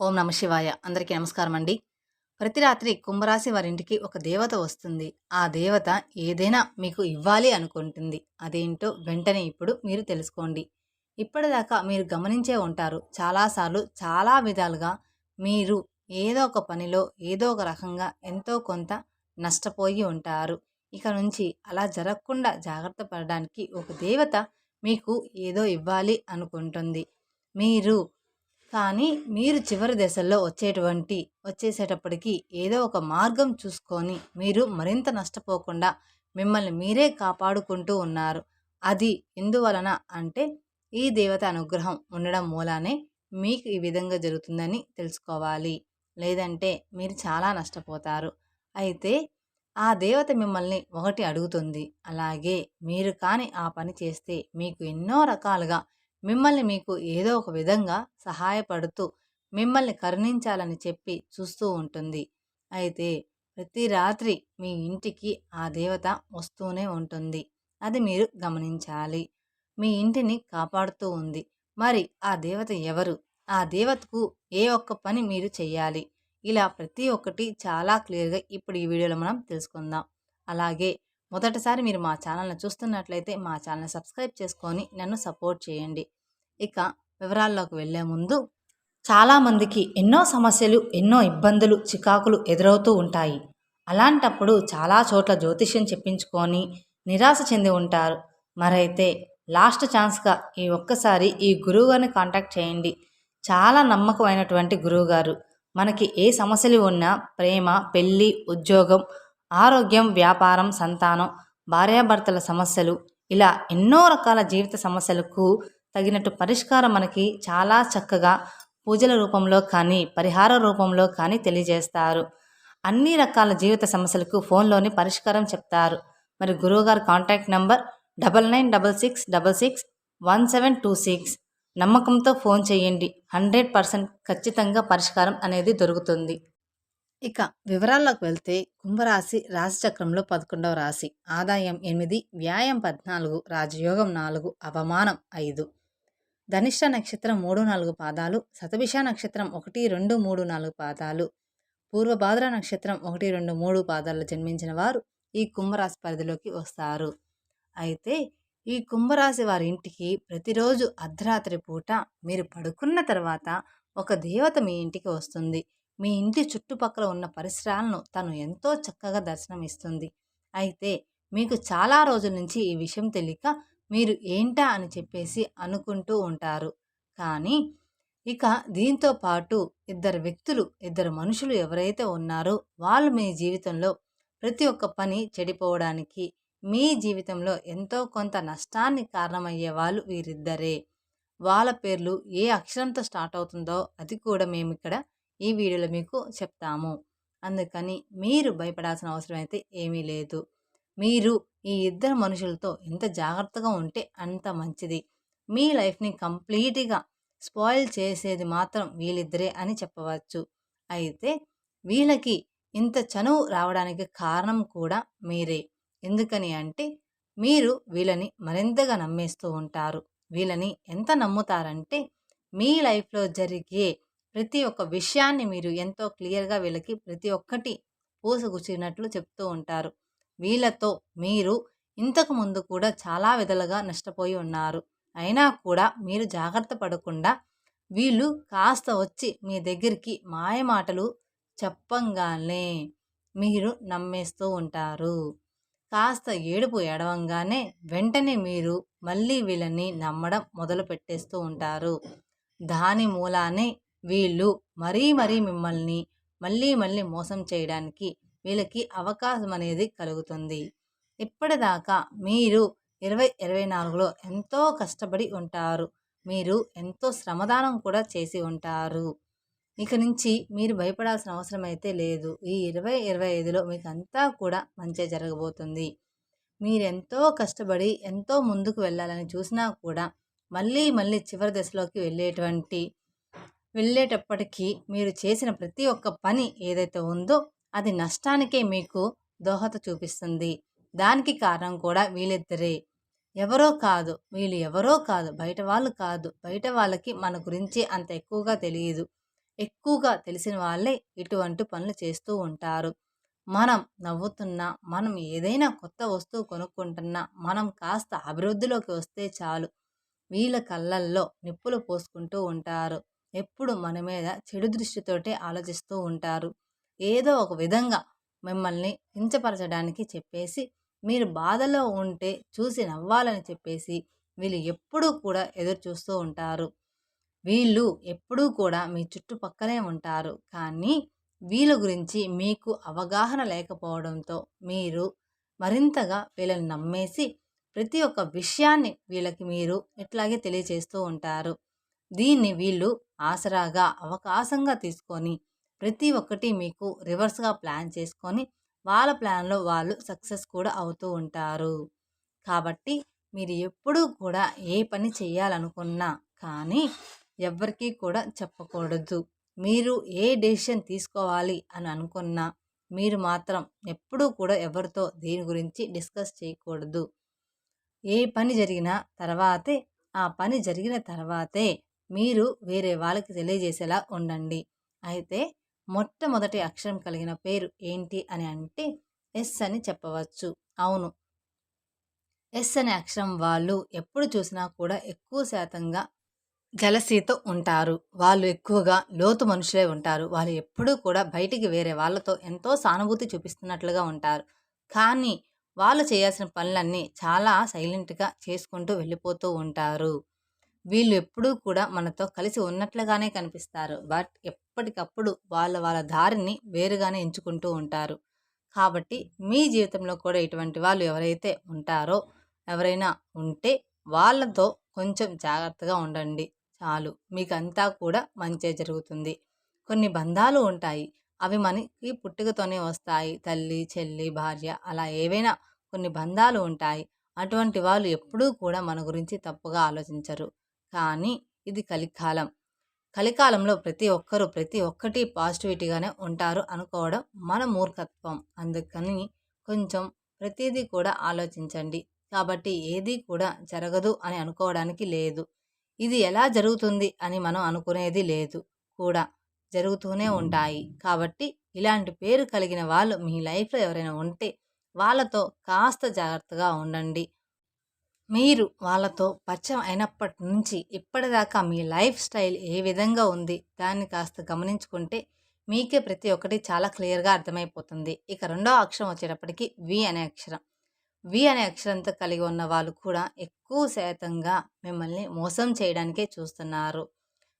ఓం నమ శివాయ. అందరికీ నమస్కారం అండి ప్రతి రాత్రి కుంభరాశి వారింటికి ఒక దేవత వస్తుంది. ఆ దేవత ఏదైనా మీకు ఇవ్వాలి అనుకుంటుంది. అదేంటో వెంటనే ఇప్పుడు మీరు తెలుసుకోండి. ఇప్పటిదాకా మీరు గమనించే ఉంటారు. చాలాసార్లు చాలా విధాలుగా మీరు ఏదో ఒక పనిలో ఏదో ఒక రకంగా ఎంతో కొంత నష్టపోయి ఉంటారు. ఇక నుంచి అలా జరగకుండా జాగ్రత్త పడడానికి ఒక దేవత మీకు ఏదో ఇవ్వాలి అనుకుంటుంది. మీరు కానీ మీరు చివరి దశల్లో వచ్చేటువంటి వచ్చేసేటప్పటికి ఏదో ఒక మార్గం చూసుకొని మీరు మరింత నష్టపోకుండా మిమ్మల్ని మీరే కాపాడుకుంటూ ఉన్నారు. అది ఎందువలన అంటే ఈ దేవత అనుగ్రహం ఉండడం మూలానే మీకు ఈ విధంగా జరుగుతుందని తెలుసుకోవాలి. లేదంటే మీరు చాలా నష్టపోతారు. అయితే ఆ దేవత మిమ్మల్ని ఒకటి అడుగుతుంది. అలాగే మీరు కానీ ఆ పని చేస్తే మీకు ఎన్నో రకాలుగా మిమ్మల్ని మీకు ఏదో ఒక విధంగా సహాయపడుతూ మిమ్మల్ని కరుణించాలని చెప్పి చూస్తూ ఉంటుంది. అయితే ప్రతి రాత్రి మీ ఇంటికి ఆ దేవత వస్తూనే ఉంటుంది. అది మీరు గమనించాలి. మీ ఇంటిని కాపాడుతూ ఉంది. మరి ఆ దేవత ఎవరు? ఆ దేవతకు ఏ ఒక్క పని మీరు చేయాలి ఇలా ప్రతి ఒక్కటి చాలా క్లియర్గా ఇప్పుడు ఈ వీడియోలో మనం తెలుసుకుందాం. అలాగే మొదటిసారి మీరు మా ఛానల్ని చూస్తున్నట్లయితే మా ఛానల్ని సబ్స్క్రైబ్ చేసుకొని నన్ను సపోర్ట్ చేయండి. ఇక వివరాల్లోకి వెళ్ళే ముందు చాలామందికి ఎన్నో సమస్యలు ఎన్నో ఇబ్బందులు చికాకులు ఎదురవుతూ ఉంటాయి. అలాంటప్పుడు చాలా చోట్ల జ్యోతిష్యం చెప్పించుకొని నిరాశ చెంది ఉంటారు. మరైతే లాస్ట్ ఛాన్స్గా ఈ ఒక్కసారి ఈ గురువుగారిని కాంటాక్ట్ చేయండి. చాలా నమ్మకమైనటువంటి గురువుగారు. మనకి ఏ సమస్యలు ఉన్నా ప్రేమ పెళ్ళి ఉద్యోగం ఆరోగ్యం వ్యాపారం సంతానం భార్యాభర్తల సమస్యలు ఇలా ఎన్నో రకాల జీవిత సమస్యలకు తగినట్టు పరిష్కారం మనకి చాలా చక్కగా పూజల రూపంలో కానీ పరిహార రూపంలో కానీ తెలియజేస్తారు. అన్ని రకాల జీవిత సమస్యలకు ఫోన్లోని పరిష్కారం చెప్తారు. మరి గురువుగారు contact number double nine double six double six one seven two six. నమ్మకంతో ఫోన్ చేయండి. హండ్రెడ్ పర్సెంట్ ఖచ్చితంగా పరిష్కారం అనేది దొరుకుతుంది. ఇక వివరాల్లోకి వెళ్తే కుంభరాశి రాశిచక్రంలో పదకొండవ రాశి. ఆదాయం ఎనిమిది వ్యాయం పద్నాలుగు రాజయోగం నాలుగు అవమానం ఐదు. ధనిష్ట నక్షత్రం మూడు నాలుగు పాదాలు శతభిష నక్షత్రం ఒకటి రెండు మూడు నాలుగు పాదాలు పూర్వభాద్ర నక్షత్రం ఒకటి రెండు మూడు పాదాలు జన్మించిన వారు ఈ కుంభరాశి పరిధిలోకి వస్తారు. అయితే ఈ కుంభరాశి వారి ఇంటికి ప్రతిరోజు అర్ధరాత్రి పూట మీరు పడుకున్న తర్వాత ఒక దేవత మీ ఇంటికి వస్తుంది. మీ ఇంటి చుట్టుపక్కల ఉన్న పరిసరాలను తను ఎంతో చక్కగా దర్శనమిస్తుంది. అయితే మీకు చాలా రోజుల నుంచి ఈ విషయం తెలియక మీరు ఏంటా అని చెప్పేసి అనుకుంటూ ఉంటారు. కానీ ఇక దీంతో పాటు ఇద్దరు వ్యక్తులు ఇద్దరు మనుషులు ఎవరైతే ఉన్నారో వాళ్ళు మీ జీవితంలో ప్రతి ఒక్క పని చెడిపోవడానికి మీ జీవితంలో ఎంతో కొంత నష్టాన్ని కారణమయ్యే వాళ్ళు వీరిద్దరే. వాళ్ళ పేర్లు ఏ అక్షరంతో స్టార్ట్ అవుతుందో అది కూడా మేము ఇక్కడ ఈ వీడియోలో మీకు చెప్తాము. అందుకని మీరు భయపడాల్సిన అవసరం అయితే ఏమీ లేదు. మీరు ఈ ఇద్దరు మనుషులతో ఎంత జాగ్రత్తగా ఉంటే అంత మంచిది. మీ లైఫ్ని కంప్లీట్గా స్పాయిల్ చేసేది మాత్రం వీళ్ళిద్దరే అని చెప్పవచ్చు. అయితే వీళ్ళకి ఇంత చనువు రావడానికి కారణం కూడా మీరే. ఎందుకని అంటే మీరు వీళ్ళని మరింతగా నమ్మేస్తూ ఉంటారు. వీళ్ళని ఎంత నమ్ముతారంటే మీ లైఫ్లో జరిగే ప్రతి ఒక్క విషయాన్ని మీరు ఎంతో క్లియర్గా వీళ్ళకి ప్రతి ఒక్కటి పూసగుచ్చినట్లు చెప్తూ ఉంటారు. వీళ్ళతో మీరు ఇంతకు ముందు కూడా చాలా విధాలుగా నష్టపోయి ఉన్నారు. అయినా కూడా మీరు జాగ్రత్త పడకుండా వీళ్ళు కాస్త వచ్చి మీ దగ్గరికి మాయ మాటలు చెప్పంగానే మీరు నమ్మేస్తూ ఉంటారు. కాస్త ఏడుపు ఏడవంగానే వెంటనే మీరు మళ్ళీ వీళ్ళని నమ్మడం మొదలు పెట్టేస్తూ ఉంటారు. దాని మూలానే వీళ్ళు మరీ మరీ మిమ్మల్ని మళ్ళీ మళ్ళీ మోసం చేయడానికి వీళ్ళకి అవకాశం అనేది కలుగుతుంది. ఇప్పటిదాకా మీరు ఇరవై ఇరవై నాలుగులో ఎంతో కష్టపడి ఉంటారు. మీరు ఎంతో శ్రమదానం కూడా చేసి ఉంటారు. ఇక నుంచి మీరు భయపడాల్సిన అవసరం అయితే లేదు. ఈ ఇరవై ఇరవై ఐదులో మీకు అంతా కూడా మంచి జరగబోతుంది. మీరెంతో కష్టపడి ఎంతో ముందుకు వెళ్ళాలని చూసినా కూడా మళ్ళీ మళ్ళీ చివరి దశలోకి వెళ్ళేటువంటి వెళ్ళేటప్పటికీ మీరు చేసిన ప్రతి ఒక్క పని ఏదైతే ఉందో అది నష్టానికే మీకు దోహత చూపిస్తుంది. దానికి కారణం కూడా వీళ్ళిద్దరే. ఎవరో కాదు వీళ్ళు ఎవరో కాదు బయట వాళ్ళు కాదు బయట వాళ్ళకి మన గురించి అంత ఎక్కువగా తెలియదు. ఎక్కువగా తెలిసిన వాళ్ళే ఇటువంటి పనులు చేస్తూ ఉంటారు. మనం నవ్వుతున్నా మనం ఏదైనా కొత్త వస్తువు కొనుక్కుంటున్నా మనం కాస్త అభివృద్ధిలోకి వస్తే చాలు. వీళ్ళ కళ్ళల్లో నిప్పులు పోసుకుంటూ ఉంటారు. ఎప్పుడు మన మీద చెడు దృష్టితోటే ఆలోచిస్తూ ఉంటారు. ఏదో ఒక విధంగా మిమ్మల్ని కించపరచడానికి చెప్పేసి మీరు బాధలో ఉంటే చూసి నవ్వాలని చెప్పేసి వీళ్ళు ఎప్పుడూ కూడా ఎదురు చూస్తూ ఉంటారు. వీళ్ళు ఎప్పుడూ కూడా మీ చుట్టుపక్కలే ఉంటారు. కానీ వీళ్ళ గురించి మీకు అవగాహన లేకపోవడంతో మీరు మరింతగా వీళ్ళని నమ్మేసి ప్రతి ఒక్క విషయాన్ని వీళ్ళకి మీరు ఇట్లాగే తెలియచేస్తూ ఉంటారు. దీన్ని వీళ్ళు ఆసరాగా అవకాశంగా తీసుకొని ప్రతి ఒక్కటి మీకు రివర్స్గా ప్లాన్ చేసుకొని వాళ్ళ ప్లాన్లో వాళ్ళు సక్సెస్ కూడా అవుతూ ఉంటారు. కాబట్టి మీరు ఎప్పుడూ కూడా ఏ పని చేయాలనుకున్నా కానీ ఎవరికీ కూడా చెప్పకూడదు. మీరు ఏ డెసిషన్ తీసుకోవాలి అని అనుకున్నా మీరు మాత్రం ఎప్పుడూ కూడా ఎవరితో దీని గురించి డిస్కస్ చేయకూడదు. ఏ పని జరిగిన తర్వాతే ఆ పని జరిగిన తర్వాతే మీరు వేరే వాళ్ళకి తెలియజేసేలా ఉండండి. అయితే మొట్టమొదటి అక్షరం కలిగిన పేరు ఏంటి అని అంటే ఎస్ అని చెప్పవచ్చు. అవును. ఎస్ అనే అక్షరం వాళ్ళు ఎప్పుడు చూసినా కూడా ఎక్కువ శాతంగా జలసీతో ఉంటారు. వాళ్ళు ఎక్కువగా లోతు మనుషులే ఉంటారు. వాళ్ళు ఎప్పుడూ కూడా బయటికి వేరే వాళ్ళతో ఎంతో సానుభూతి చూపిస్తున్నట్లుగా ఉంటారు. కానీ వాళ్ళు చేయాల్సిన పనులన్నీ చాలా సైలెంట్గా చేసుకుంటూ వెళ్ళిపోతూ ఉంటారు. వీళ్ళు ఎప్పుడూ కూడా మనతో కలిసి ఉన్నట్లుగానే కనిపిస్తారు. బట్ ఎప్పటికప్పుడు వాళ్ళ వాళ్ళ దారిని వేరుగానే ఎంచుకుంటూ ఉంటారు. కాబట్టి మీ జీవితంలో కూడా ఇటువంటి వాళ్ళు ఎవరైతే ఉంటారో ఎవరైనా ఉంటే వాళ్ళతో కొంచెం జాగ్రత్తగా ఉండండి. చాలు. మీకంతా కూడా మంచే జరుగుతుంది. కొన్ని బంధాలు ఉంటాయి. అవి మనకి పుట్టుకతోనే వస్తాయి. తల్లి చెల్లి భార్య అలా ఏవైనా కొన్ని బంధాలు ఉంటాయి. అటువంటి వాళ్ళు ఎప్పుడూ కూడా మన గురించి తప్పుగా ఆలోచించరు. కానీ ఇది కలికాలం. కలికాలంలో ప్రతి ఒక్కరూ ప్రతి ఒక్కటి పాజిటివిటీగానే ఉంటారు అనుకోవడం మన మూర్ఖత్వం. అందుకని కొంచెం ప్రతిదీ కూడా ఆలోచించండి. కాబట్టి ఏది కూడా జరగదు అని అనుకోవడానికి లేదు. ఇది ఎలా జరుగుతుంది అని మనం అనుకునేది లేదు కూడా. జరుగుతూనే ఉంటాయి. కాబట్టి ఇలాంటి పేరు కలిగిన వాళ్ళు మీ లైఫ్లో ఎవరైనా ఉంటే వాళ్ళతో కాస్త జాగ్రత్తగా ఉండండి. మీరు వాళ్ళతో పరిచయం అయినప్పటి నుంచి ఇప్పటిదాకా మీ లైఫ్ స్టైల్ ఏ విధంగా ఉంది దాన్ని కాస్త గమనించుకుంటే మీకే ప్రతి ఒక్కటి చాలా క్లియర్గా అర్థమైపోతుంది. ఇక రెండో అక్షరం వచ్చేటప్పటికి వి అనే అక్షరం. వి అనే అక్షరంతో కలిగి ఉన్న వాళ్ళు కూడా ఎక్కువ శాతంగా మిమ్మల్ని మోసం చేయడానికే చూస్తున్నారు.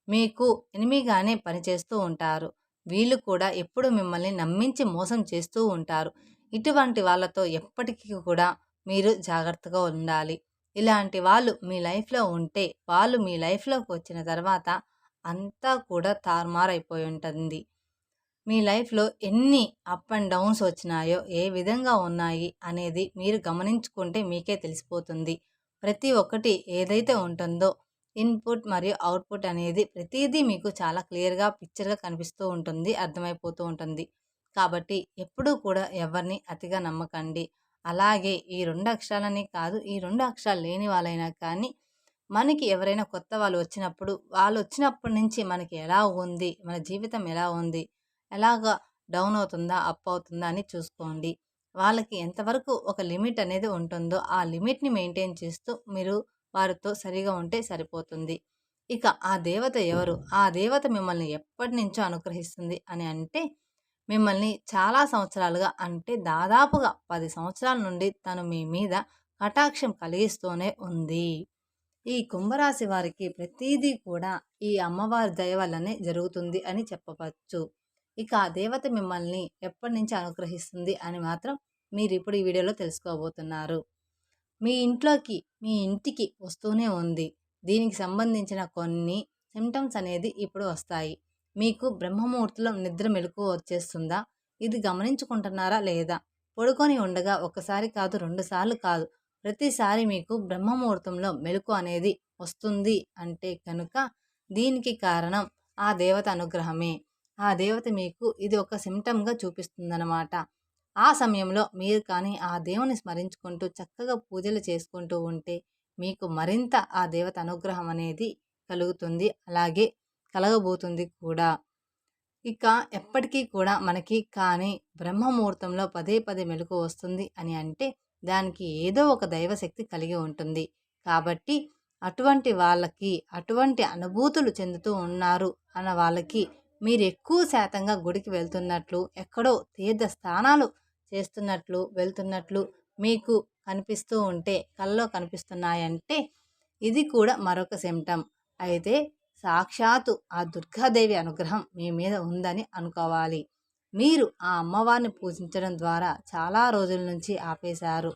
మీకు ఎనిమిగానే పనిచేస్తూ ఉంటారు. వీళ్ళు కూడా ఎప్పుడు మిమ్మల్ని నమ్మించి మోసం చేస్తూ ఉంటారు. ఇటువంటి వాళ్ళతో ఎప్పటికీ కూడా మీరు జాగ్రత్తగా ఉండాలి. ఇలాంటి వాళ్ళు మీ లైఫ్లో ఉంటే వాళ్ళు మీ లైఫ్లోకి వచ్చిన తర్వాత అంతా కూడా తారుమారైపోయి ఉంటుంది. మీ లైఫ్లో ఎన్ని అప్ అండ్ డౌన్స్ వచ్చినాయో ఏ విధంగా ఉన్నాయి అనేది మీరు గమనించుకుంటే మీకే తెలిసిపోతుంది. ప్రతి ఒక్కటి ఏదైతే ఉంటుందో ఇన్పుట్ మరియు అవుట్పుట్ అనేది ప్రతిదీ మీకు చాలా క్లియర్గా పిక్చర్గా కనిపిస్తూ ఉంటుంది అర్థమైపోతూ ఉంటుంది. కాబట్టి ఎప్పుడూ కూడా ఎవరిని అతిగా నమ్మకండి. అలాగే ఈ రెండు అక్షరాలని కాదు ఈ రెండు అక్షరాలు లేని వాళ్ళైనా కానీ మనకి ఎవరైనా కొత్త వాళ్ళు వచ్చినప్పుడు వాళ్ళు వచ్చినప్పటి నుంచి మనకి ఎలా ఉంది మన జీవితం ఎలా ఉంది ఎలాగా డౌన్ అవుతుందా అప్ అవుతుందా అని చూసుకోండి. వాళ్ళకి ఎంతవరకు ఒక లిమిట్ అనేది ఉంటుందో ఆ లిమిట్ని మెయింటైన్ చేస్తూ మీరు వారితో సరిగా ఉంటే సరిపోతుంది. ఇక ఆ దేవత ఎవరు? ఆ దేవత మిమ్మల్ని ఎప్పటి నుంచో అనుగ్రహిస్తుంది అని అంటే మిమ్మల్ని చాలా సంవత్సరాలుగా అంటే దాదాపుగా పది సంవత్సరాల నుండి తను మీ మీద కటాక్షం కలిగిస్తూనే ఉంది. ఈ కుంభరాశి వారికి ప్రతిదీ కూడా ఈ అమ్మవారి దయ వల్లనే జరుగుతుంది అని చెప్పవచ్చు. ఇక ఆ దేవత మిమ్మల్ని ఎప్పటి నుంచి అనుగ్రహిస్తుంది అని మాత్రం మీరు ఇప్పుడు ఈ వీడియోలో తెలుసుకోబోతున్నారు. మీ ఇంట్లోకి మీ ఇంటికి వస్తూనే ఉంది. దీనికి సంబంధించిన కొన్ని సిమ్టమ్స్ అనేది ఇప్పుడు వస్తాయి. మీకు బ్రహ్మముహూర్తిలో నిద్ర మెలకు వచ్చేస్తుందా? ఇది గమనించుకుంటున్నారా లేదా? పడుకొని ఉండగా ఒకసారి కాదు రెండుసార్లు కాదు. ప్రతిసారి మీకు బ్రహ్మముహూర్తంలో మెలకు అనేది వస్తుంది అంటే కనుక దీనికి కారణం ఆ దేవత అనుగ్రహమే. ఆ దేవత మీకు ఇది ఒక సిమ్టమ్గా చూపిస్తుందన్నమాట. ఆ సమయంలో మీరు కానీ ఆ దేవుని స్మరించుకుంటూ చక్కగా పూజలు చేసుకుంటూ ఉంటే మీకు మరింత ఆ దేవత అనుగ్రహం అనేది కలుగుతుంది. అలాగే కలగబోతుంది కూడా. ఇక ఎప్పటికీ కూడా మనకి కానీ బ్రహ్మముహూర్తంలో పదే పదే మెలకు వస్తుంది అని అంటే దానికి ఏదో ఒక దైవశక్తి కలిగి ఉంటుంది. కాబట్టి అటువంటి వాళ్ళకి అటువంటి అనుభూతులు చెందుతూ ఉన్నారు అన్న వాళ్ళకి మీరు ఎక్కువ శాతంగా గుడికి వెళ్తున్నట్లు ఎక్కడో తీర్థ స్థానాలు చేస్తున్నట్లు వెళ్తున్నట్లు మీకు కనిపిస్తూ ఉంటే కల్లో కనిపిస్తున్నాయంటే ఇది కూడా మరొక సిమ్టమ్ అయితే సాక్షాత్తు ఆ దుర్గాదేవి అనుగ్రహం మీ మీద ఉందని అనుకోవాలి. మీరు ఆ అమ్మవారిని పూజించడం ద్వారా చాలా రోజుల నుంచి ఆపేశారు.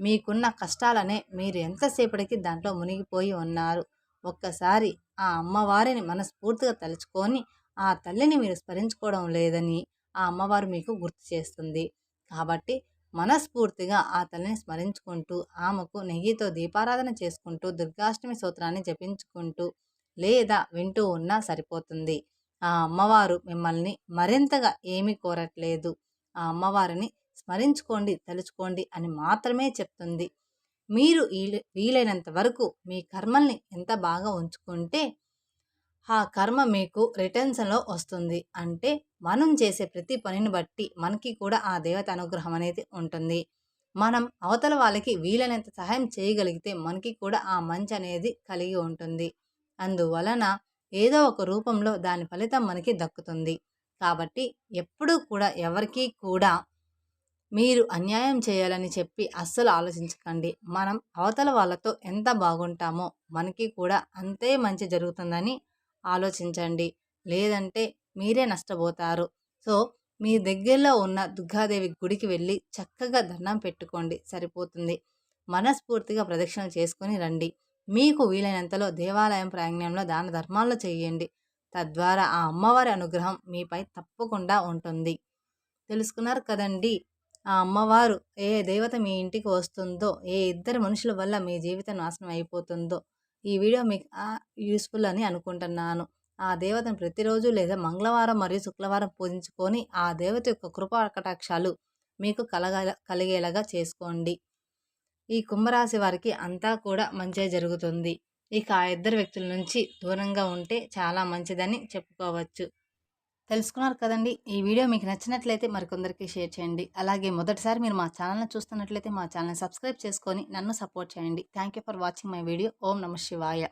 మీకున్న కష్టాలనే మీరు ఎంతసేపటికి దాంట్లో మునిగిపోయి ఉన్నారు. ఒక్కసారి ఆ అమ్మవారిని మనస్ఫూర్తిగా తలుచుకొని ఆ తల్లిని మీరు స్మరించుకోవడం లేదని ఆ అమ్మవారు మీకు గుర్తు చేస్తుంది. కాబట్టి మనస్ఫూర్తిగా ఆ తల్లిని స్మరించుకుంటూ ఆమెకు నెయ్యితో దీపారాధన చేసుకుంటూ దుర్గాష్టమి సూత్రాన్ని జపించుకుంటూ లేదా వింటూ ఉన్నా సరిపోతుంది. ఆ అమ్మవారు మిమ్మల్ని మరింతగా ఏమీ కోరట్లేదు. ఆ అమ్మవారిని స్మరించుకోండి తలుచుకోండి అని మాత్రమే చెప్తుంది. మీరు వీలైనంత వరకు మీ కర్మల్ని ఎంత బాగా ఉంచుకుంటే ఆ కర్మ మీకు రిటర్న్స్లో వస్తుంది. అంటే మనం చేసే ప్రతి పనిని బట్టి మనకి కూడా ఆ దేవత అనుగ్రహం అనేది ఉంటుంది. మనం అవతల వాళ్ళకి వీలైనంత సహాయం చేయగలిగితే మనకి కూడా ఆ మంచి అనేది కలిగి ఉంటుంది. అందువలన ఏదో ఒక రూపంలో దాని ఫలితం మనకి దక్కుతుంది. కాబట్టి ఎప్పుడూ కూడా ఎవరికీ కూడా మీరు అన్యాయం చేయాలని చెప్పి అస్సలు ఆలోచించకండి. మనం అవతల వాళ్ళతో ఎంత బాగుంటామో మనకి కూడా అంతే మంచి జరుగుతుందని ఆలోచించండి. లేదంటే మీరే నష్టపోతారు. సో మీ దగ్గరలో ఉన్న దుర్గాదేవి గుడికి వెళ్ళి చక్కగా దండం పెట్టుకోండి. సరిపోతుంది. మనస్ఫూర్తిగా ప్రదక్షిణలు చేసుకొని రండి. మీకు వీలైనంతలో దేవాలయం ప్రాంగణంలో దాన ధర్మాల్లో చేయండి. తద్వారా ఆ అమ్మవారి అనుగ్రహం మీపై తప్పకుండా ఉంటుంది. తెలుసుకున్నారు కదండి? ఆ అమ్మవారు ఏ దేవత మీ ఇంటికి వస్తుందో ఏ ఇద్దరు మనుషుల వల్ల మీ జీవితం నాశనం అయిపోతుందో ఈ వీడియో మీకు యూస్ఫుల్ అని అనుకుంటున్నాను. ఆ దేవతను ప్రతిరోజు లేదా మంగళవారం మరియు శుక్రవారం పూజించుకొని ఆ దేవత యొక్క కృపా కటాక్షాలు మీకు కలగ కలిగేలాగా చేసుకోండి. ఈ కుంభరాశి వారికి అంతా కూడా మంచి జరుగుతుంది. ఇక ఆ ఇద్దరు వ్యక్తుల నుంచి దూరంగా ఉంటే చాలా మంచిదని చెప్పుకోవచ్చు. తెలుసుకున్నారు కదండి? ఈ వీడియో మీకు నచ్చినట్లయితే మరికొందరికి షేర్ చేయండి. అలాగే మొదటిసారి మీరు మా ఛానల్ని చూస్తున్నట్లయితే మా ఛానల్ని సబ్స్క్రైబ్ చేసుకొని నన్ను సపోర్ట్ చేయండి. Thank you for watching my video. ఓం నమ శివాయ.